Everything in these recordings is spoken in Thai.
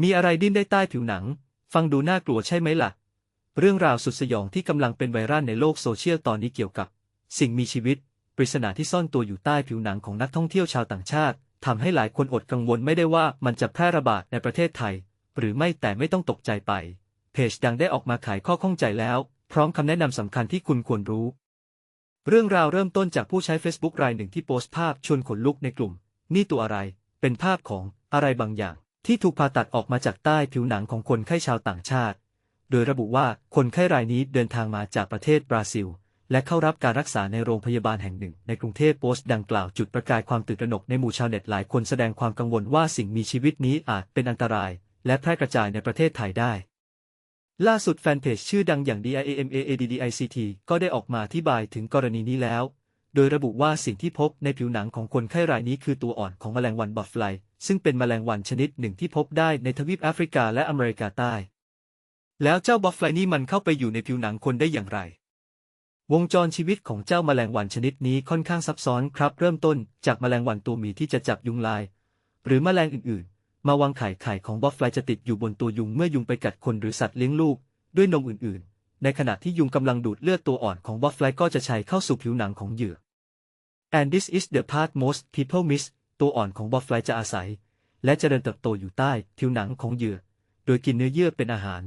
มีอะไรดิ้นได้ใต้ผิวหนัง ฟังดูน่ากลัวใช่ไหมล่ะ เรื่องราวสุดสยองที่กำลังเป็นไวรัลในโลกโซเชียลตอนนี้เกี่ยวกับ สิ่งมีชีวิต ปริศนาที่ซ่อนตัวอยู่ใต้ผิวหนังของนักท่องเที่ยวชาวต่างชาติทำให้หลายคนอดกังวลไม่ได้ว่ามันจะแพร่ระบาดในประเทศไทย หรือไม่แต่ไม่ต้องตกใจไป เพจดังได้ออกมาขายข้อข้องใจแล้ว พร้อมคำแนะนำสำคัญที่คุณควรรู้ เรื่องราวเริ่มต้นจากผู้ใช้ Facebook รายหนึ่งที่โพสต์ภาพชวนขนลุกในกลุ่ม นี่ตัวอะไร เป็นภาพของอะไรบางอย่าง ที่ถูกผ่าตัดออกมาจากใต้ผิวหนังของคนไข้ชาวต่างชาติ โดยระบุว่าคนไข้รายนี้เดินทางมาจากประเทศบราซิล และเข้ารับการรักษาในโรงพยาบาลแห่งหนึ่ง ในกรุงเทพโพสต์ดังกล่าวจุดประกายความตื่นตระหนกในหมู่ชาวเน็ตหลายคนแสดงความกังวลว่าสิ่งมีชีวิตนี้อาจเป็นอันตราย และแพร่กระจายในประเทศไทยได้ล่าสุดแฟนเพจชื่อดังอย่าง DIAMAADDICT ก็ได้ออกมาอธิบายถึงกรณีนี้แล้ว โดยระบุว่าสิ่งที่พบในผิวหนังของคนไข้รายนี้คือตัวอ่อนของแมลงวันบอทฟลซึ่งเป็นแมลงวันชนิดหนึ่งที่พบได้ในทวีปแอฟริกาและอเมริกาใต้ แล้วเจ้าบอทฟลนี่มันเข้าไปอยู่ในผิวหนังคนได้อย่างไร วงจรชีวิตของเจ้าแมลงวันชนิดนี้ค่อนข้างซับซ้อนครับ เริ่มต้นจากแมลงวันตัวมีที่จะจับยุงลาย หรือแมลงอื่นๆ มาวางไข่ไข่ของบอทฟลจะติดอยู่บนตัวยุงเมื่อยุงไปกัดคนหรือสัตว์เลี้ยงลูก ด้วยนมอื่นๆ ในขณะที่ยุงกำลังดูดเลือดตัวอ่อนของบอฟลายก็จะใช้เข้าสู่ผิวหนังของเหยื่อ and this is the part most people miss ตัวอ่อนของบอฟลายจะอาศัย และเจริญเติบโตอยู่ใต้ผิวหนังของเหยื่อ โดยกินเนื้อเยื่อเป็นอาหาร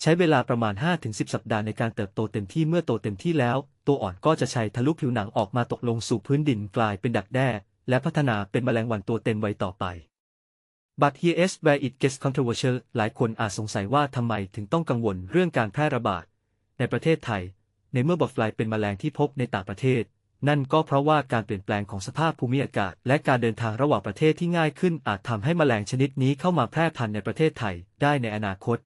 ใช้เวลาประมาณ 5-10 สัปดาห์ในการเติบโตเต็มที่เมื่อโตเต็มที่แล้ว ตัวอ่อนก็จะใช้ทะลุผิวหนังออกมาตกลงสู่พื้นดินกลายเป็นดักแด้และพัฒนาเป็นแมลงวันตัวเต็มวัยต่อไป But here's where it gets controversial หลายคนอาจสงสัยว่าทำไมถึงต้องกังวลเรื่องการแพร่ระบาด ในประเทศไทย ในเมื่อบอทฟลายเป็นแมลงที่พบในต่างประเทศ นั่นก็เพราะว่าการเปลี่ยนแปลงของสภาพภูมิอากาศ และการเดินทางระหว่างประเทศที่ง่ายขึ้นอาจทำให้แมลงชนิดนี้เข้ามาแพร่พันธุ์ในประเทศไทยได้ในอนาคต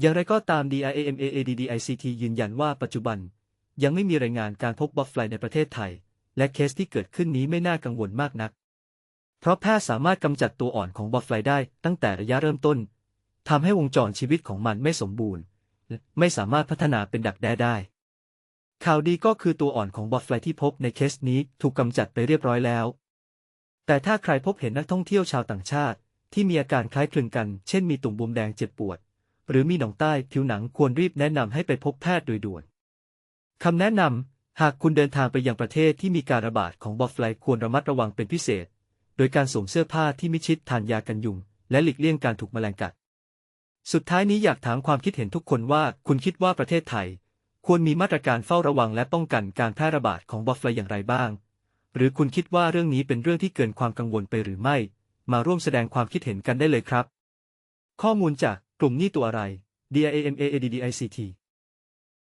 อย่างไรก็ตาม DIAMAADDICT ยืนยันว่าปัจจุบัน ยังไม่มีรายงานการพบบอทฟลายในประเทศไทย และเคสที่เกิดขึ้นนี้ไม่น่ากังวลมากนัก เพราะแพทย์สามารถกำจัดตัวอ่อนของบอทฟลายได้ตั้งแต่ระยะเริ่มต้นทำให้วงจรชีวิตของมันไม่สมบูรณ์ ไม่สามารถพัฒนาเป็นดักแด้ได้ข่าวดีก็คือตัวอ่อนของบอทฟลายที่พบในเคสนี้ถูกกำจัดไปเรียบร้อยแล้ว แต่ถ้าใครพบเห็นนักท่องเที่ยวชาวต่างชาติ ที่มีอาการคล้ายคลึงกัน เช่นมีตุ่มบวมแดงเจ็บปวด หรือมีหนองใต้ผิวหนังควรรีบแนะนำให้ไปพบแพทย์โดยด่วนคำแนะนำหากคุณเดินทางไปยังประเทศที่มีการระบาดของบอทฟลายควรระมัดระวังเป็นพิเศษ โดยการสวมเสื้อผ้าที่มิชิดทานยากันยุง และหลีกเลี่ยงการถูกแมลงกัด สุดท้ายนี้อยากถามความคิดเห็นทุกคนว่าคุณคิดว่าประเทศไทย ควรมีมาตรการเฝ้าระวังและป้องกันการแพร่ระบาดของบอฟลอย่างไรบ้าง หรือคุณคิดว่าเรื่องนี้เป็นเรื่องที่เกินความกังวลไปหรือไม่ มาร่วมแสดงความคิดเห็นกันได้เลยครับ ข้อมูลจากกลุ่มนี้ตัวอะไร DIAMAADDICT